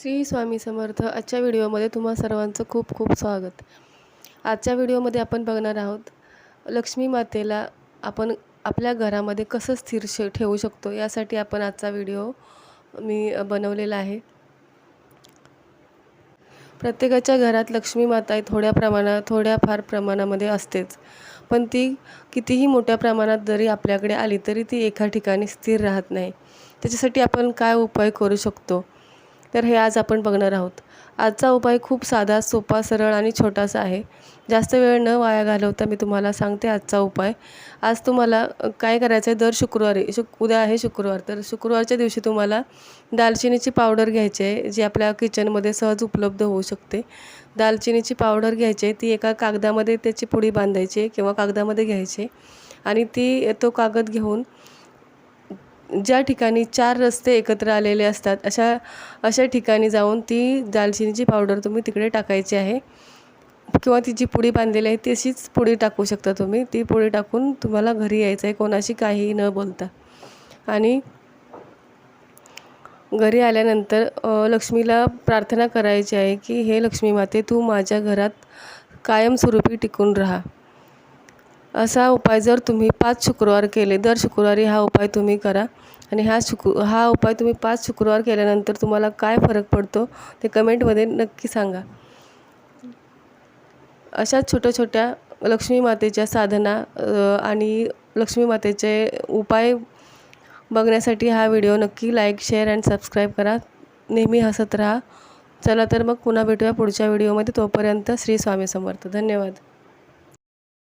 श्री स्वामी समर्थ आजच्या व्हिडिओमध्ये तुम्हा सर्वांचं खूप खूप स्वागत. आजच्या व्हिडिओमध्ये आपण बघणार आहोत लक्ष्मी मातेला आपण आपल्या घरामध्ये कसं स्थिर शे ठेवू शकतो यासाठी आपण आजचा व्हिडिओ मी बनवलेला आहे. प्रत्येकाच्या घरात लक्ष्मी माता ही थोड्या प्रमाणात थोड्या फार प्रमाणामध्ये असतेच. पण ती कितीही मोठ्या प्रमाणात जरी आपल्याकडे आली तरी ती एका ठिकाणी स्थिर राहत नाही. त्याच्यासाठी आपण काय उपाय करू शकतो? तर हे आज आपण बघणार आहोत. आजचा उपाय खूप साधा सोपा सरळ आणि छोटासा आहे. जास्त वेळ न वाया घालवता मी तुम्हाला सांगते आजचा उपाय. आज तुम्हाला काय करायचं आहे दर शुक्रवारी शुक उद्या आहे शुक्रवार. तर शुक्रवारच्या दिवशी तुम्हाला दालचिनीची पावडर घ्यायची आहे जी आपल्या किचनमध्ये सहज उपलब्ध होऊ शकते. दालचिनीची पावडर घ्यायची आहे ती एका कागदामध्ये त्याची पुडी बांधायची आहे किंवा कागदामध्ये घ्यायची आणि ती तो कागद घेऊन ज्या ठिकाणी चार रस्ते एकत्र आलेले असतात अशा अशा ठिकाणी जाऊन ती दालचिनीची पावडर तुम्ही तिकडे टाकायची आहे. किंवा ती जी पुडी बांधलेली आहे तशीच पुडी टाकू शकता तुम्ही. ती पुडी टाकून तुम्हाला घरी यायचं आहे कोणाशी काहीही न बोलता. आणि घरी आल्यानंतर लक्ष्मीला प्रार्थना करायची आहे की हे लक्ष्मी माते तू माझ्या घरात कायमस्वरूपी टिकून राहा. असा उपाय जर तुम्ही पाच शुक्रवार केले दर शुक्रवारी हा उपाय तुम्ही करा. आणि हा शुक्र हा उपाय तुम्ही पाच शुक्रवार केल्यानंतर तुम्हाला काय फरक पडतो ते कमेंटमध्ये नक्की सांगा. अशा छोट्या छोट्या लक्ष्मी मातेच्या साधना आणि लक्ष्मी मातेचे उपाय बघण्यासाठी हा व्हिडिओ नक्की लाईक शेअर अँड सबस्क्राईब करा. नेहमी हसत राहा. चला तर मग पुन्हा भेटूया पुढच्या व्हिडिओमध्ये. तोपर्यंत श्री स्वामी समर्थ. धन्यवाद.